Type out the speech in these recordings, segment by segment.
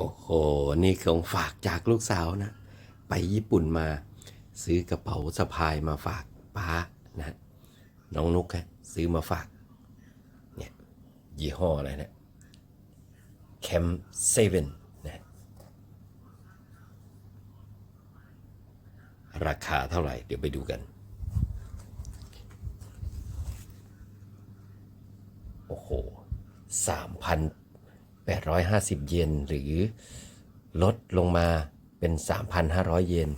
โอ้โห นี่ของฝากจากลูกสาวนะ ไปญี่ปุ่นมาซื้อกระเป๋าสะพายมาฝากป้านะ น้องนุกฮะซื้อมาฝาก เนี่ย ยี่ห้ออะไรนะแคมเซเว่นนะ ราคาเท่าไหร่ เดี๋ยวไปดูกัน โอ้โหสามพัน แปดร้อยห้าสิบเยนหรือลดลงมาเป็นสามพันห้าร้อยเยน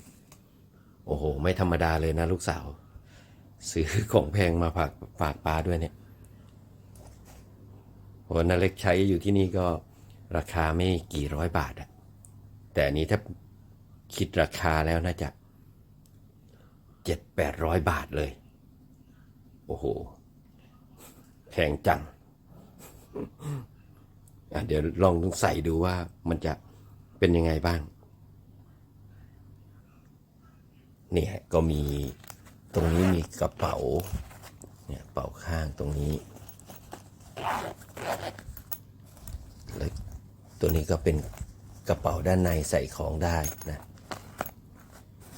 โอ้โห ไม่ธรรมดาเลยนะลูกสาว ซื้อของแพงมาฝากฝากปลาด้วยเนี่ยโอ้นาเล็กใช้อยู่ที่นี่ก็ราคาไม่กี่ร้อยบาทอะแต่อันนี้ถ้าคิดราคาแล้วน่าจะเจ็ดแปดร้อยบาทเลย โอ้โห แพงจัง เดี๋ยวลองใส่ดูว่ามันจะเป็นยังไงบ้าง เนี่ยก็มีตรงนี้มีกระเป๋า เนี่ยเป๋าข้างตรงนี้ แล้วตัวนี้ก็เป็นกระเป๋าด้านในใส่ของได้นะ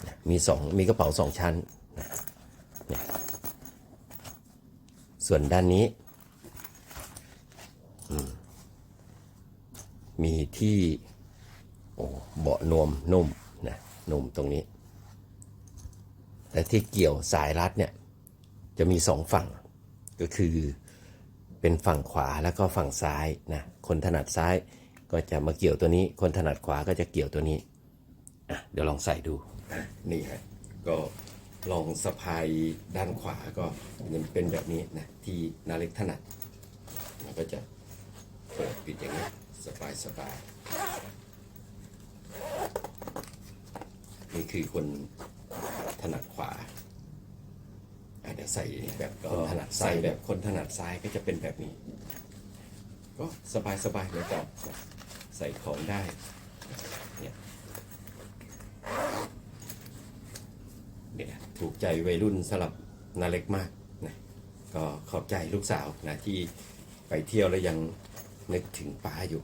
นะมีสองมีกระเป๋าสองชั้นนะเนี่ยส่วนด้านนี้ มีที่เบาะนวมนุ่มนะนุ่มตรงนี้แต่ที่เกี่ยวสายรัดเนี่ยจะมีสองฝั่งก็คือเป็นฝั่งขวาแล้วก็ฝั่งซ้ายนะคนถนัดซ้ายก็จะมาเกี่ยวตัวนี้ คนถนัดขวาก็จะเกี่ยวตัวนี้อะเดี๋ยวลองใส่ดูนี่ฮะก็ลองสะพายด้านขวาก็เป็นแบบนี้นะที่นาเล็กถนัดก็จะ ปิดปิดอย่างนี้สบายสบายนี่คือคนถนัดขวาอะเดี๋ยวใส่แบบคนถนัดซ้ายแบบคนถนัดซ้ายก็จะเป็นแบบนี้ ก็สบายสบายเหมือนกันนะใส่ของได้เนี่ยเนี่ยถูกใจวัยรุ่นสลับนาเล็กมากนะก็ขอบใจลูกสาวนะที่ไปเที่ยวแล้วยัง นึกถึงป้าอยู่